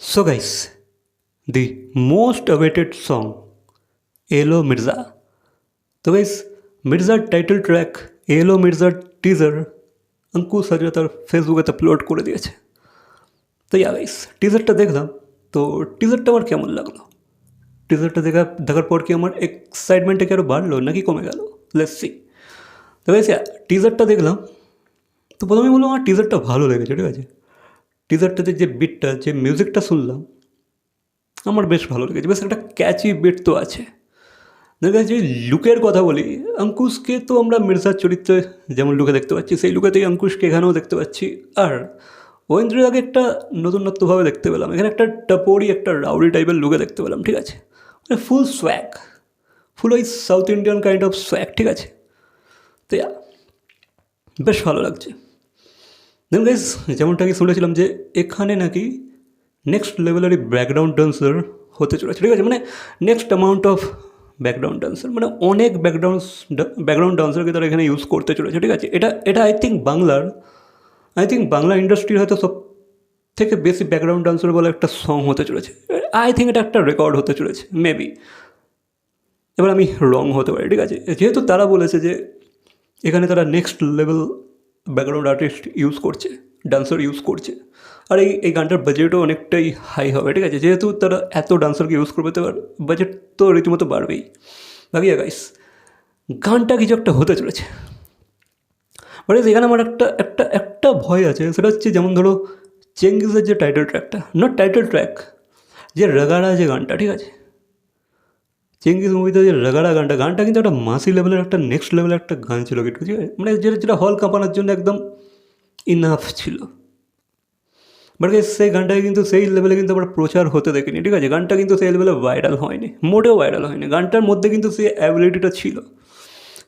So, guys, the most awaited song, Elo Mirza. তো guys মির্জার title track এলো মির্জার টিজার অঙ্কুশ হাজরা তার ফেসবুকে আপলোড করে দিয়েছে। তো ইয়া গাইস টিজারটা দেখলাম তো টিজারটা আমার কেমন লাগল? টিজারটা দেখা দেখার পর কি আমার এক্সাইটমেন্টটা কি আরও বাড়লো নাকি কমে গেল? লেটস সি তো গাইস টিজারটা দেখলাম তো প্রথমে বললাম আমার টিজারটা ভালো লেগেছে ঠিক আছে? টিজারটাতে যে বিটটা যে মিউজিকটা শুনলাম, আমার বেশ ভালো লেগেছে। বেশ একটা ক্যাচি বিট তো আছে। দেখা যে লুকের কথা বলি, অঙ্কুশকে তো আমরা মির্জার চরিত্রে যেমন লুকে দেখতে পাচ্ছি, সেই লুকেতেই অঙ্কুশকে এখানেও দেখতে পাচ্ছি। আর ঐন্দ্রিয়াকে একটা নতুনত্বভাবে দেখতে পেলাম। এখানে একটা টাপড়ি একটা রাউডি টাইপের লুকে দেখতে পেলাম, ঠিক আছে? মানে ফুল সোয়াগ ফুল ওই South Indian kind of swag ঠিক আছে? তো বেশ ভালো লাগছে। দেন গাইজ যেমনটা কি শুনেছিলাম যে এখানে নাকি নেক্সট লেভেলেরই ব্যাকগ্রাউন্ড ডান্সার হতে চলেছে। ঠিক আছে? মানে next amount of background dancer মানে অনেক ব্যাকগ্রাউন্ড ব্যাকগ্রাউন্ড ডান্সারকে তারা এখানে ইউজ করতে চলেছে। ঠিক আছে? এটা এটা আই থিঙ্ক বাংলার আই থিঙ্ক বাংলা ইন্ডাস্ট্রির হয়তো সব থেকে বেশি ব্যাকগ্রাউন্ড ডান্সার বলে একটা সং হতে চলেছে। আই থিঙ্ক এটা একটা রেকর্ড হতে চলেছে মেবি এবার আমি রং হতে পারি, ঠিক আছে? যেহেতু তারা বলেছে যে এখানে তারা next level background artist use করছে ডান্সার ইউজ করছে। আর এই এই গানটার বাজেটও অনেকটাই হাই হবে, ঠিক আছে? যেহেতু তারা এত ডান্সারকে ইউজ করবে, তো বাজেট তো রীতিমতো বাড়বেই। ভাবিয়া গাইস গানটা কিছু একটা হতে চলেছে। মানে এখানে আমার একটা একটা একটা ভয় আছে, সেটা হচ্ছে যেমন ধরো চেঙ্গিসের যে টাইটেল ট্র্যাকটা নট টাইটেল ট্র্যাক যে রাগাড়া যে গানটা, ঠিক আছে? চেঙ্গিস মুভিতে যে রাগাড়া গানটা গানটা কিন্তু একটা মাসি লেভেলের একটা নেক্সট লেভেলের একটা গান ছিল কিন্তু ঠিক আছে মানে যেটা যেটা হল কাঁপানোর জন্য একদম ইনাফ ছিল। বাট সেই গানটাকে কিন্তু সেই লেভেলে কিন্তু আমরা প্রচার হতে দেখিনি, ঠিক আছে? গানটা কিন্তু সেই লেভেলে ভাইরাল হয়নি, মোটেও ভাইরাল হয়নি। গানটার মধ্যে কিন্তু সেই অ্যাবিলিটিটা ছিল।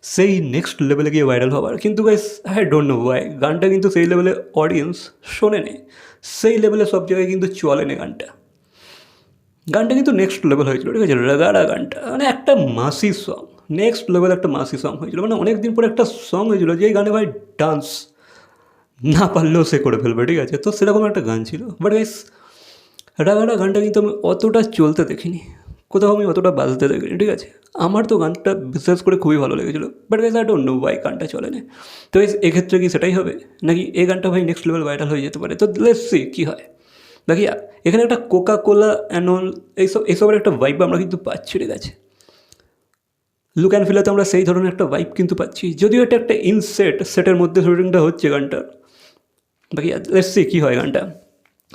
সেই নেক্সট লেভেলে গিয়ে ভাইরাল হওয়ার। কিন্তু guys I don't know why গানটা কিন্তু সেই লেভেলে অডিয়েন্স শোনেনি। সেই লেভেলে সব জায়গায় কিন্তু চলেনি গানটা। গানটা কিন্তু নেক্সট লেভেল হয়েছিল, ঠিক আছে? রাগাড়া গানটা মানে একটা মাসি সং নেক্সট লেভেল একটা মাসি সং হয়েছিল। মানে অনেক দিন পরে একটা সং হয়েছিল, যে গানে ভাই ডান্স না পারলেও সে করে ফেলবে, ঠিক আছে? তো সেরকম একটা গান ছিল। বাট গাইস রাগাড়া গানটা কিন্তু আমি অতটা চলতে দেখিনি, কোথাও আমি অতটা বাজতে দেখিনি, ঠিক আছে? আমার তো গানটা বিশেষ করে খুবই ভালো লেগেছিলো। But guys I don't know গানটা চলে না। তো গাইস এক্ষেত্রে কি সেটাই হবে? নাকি এই গানটা ভাই নেক্সট লেভেল ভাইরাল হয়ে যেতে পারে? তো লেটস সি কী হয়। বাকি এখানে একটা কোকা কোলা অ্যানল এইসব, এইসবের একটা ভাইব আমরা কিন্তু পাচ্ছি ঠিক আছে লুক অ্যান্ড ফিলাতে আমরা সেই ধরনের একটা ভাইব কিন্তু পাচ্ছি। যদিও এটা একটা ইনসেট সেটের মধ্যে শুটিংটা হচ্ছে গানটার বাকি সি কী হয় গানটা।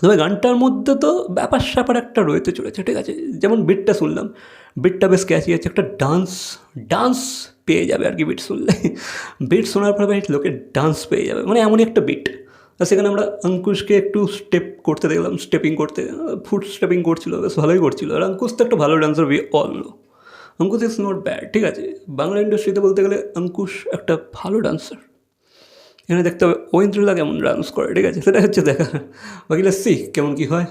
তবে গানটার মধ্যে তো ব্যাপার স্যাপার একটা রয়েছে চলেছে, ঠিক আছে? যেমন বিটটা শুনলাম। বিটটা বেশ ক্যাচি আছে, একটা ডান্স ডান্স পেয়ে যাবে আর কি বিট শুনলে। বিট শোনার পরে লোকে ডান্স পেয়ে যাবে। মানে এমনই একটা বিট আর সেখানে আমরা অঙ্কুশকে একটু স্টেপ করতে দেখলাম স্টেপিং করতে। ফুট স্টেপিং করছিল, বেশ ভালোই করছিল। আর অঙ্কুশ তো একটা ভালো dancer B, all. Ankush is not bad ঠিক আছে? বাংলা ইন্ডাস্ট্রিতে বলতে গেলে অঙ্কুশ একটা ভালো ডান্সার এখানে দেখতে হবে ঐন্দ্রিলা কেমন ডান্স করে, ঠিক আছে? সেটা হচ্ছে দেখা। বাকি সি কেমন কী হয়।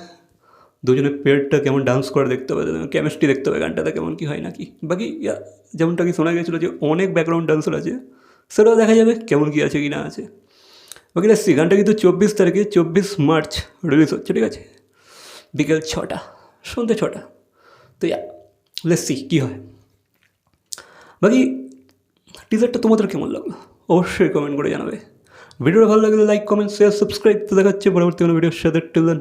দুজনের পেয়ারটা কেমন ডান্স করে দেখতে হবে কেমিস্ট্রি দেখতে হবে, গানটাতে কেমন কী হয় নাকি। বাকি যেমনটা কি শোনা গেছিল যে অনেক ব্যাকগ্রাউন্ড ডান্সার আছে, সেটাও দেখা যাবে কেমন কী আছে কি না আছে। বাকি দেখছি গানটা কিন্তু চব্বিশ তারিখে, চব্বিশ মার্চ রিলিজ হচ্ছে, ঠিক আছে? বিকেল ছটা, সন্ধ্যে ছটা। তো ইয়া লেসি কী হয়। বাকি টিজারটা তোমাদের কেমন লাগল? অবশ্যই কমেন্ট করে জানাবে। ভিডিওটা ভালো লাগলে লাইক কমেন্ট শেয়ার সাবস্ক্রাইব তো দেখাচ্ছে পরবর্তী কোনো ভিডিওর সাথে। Till then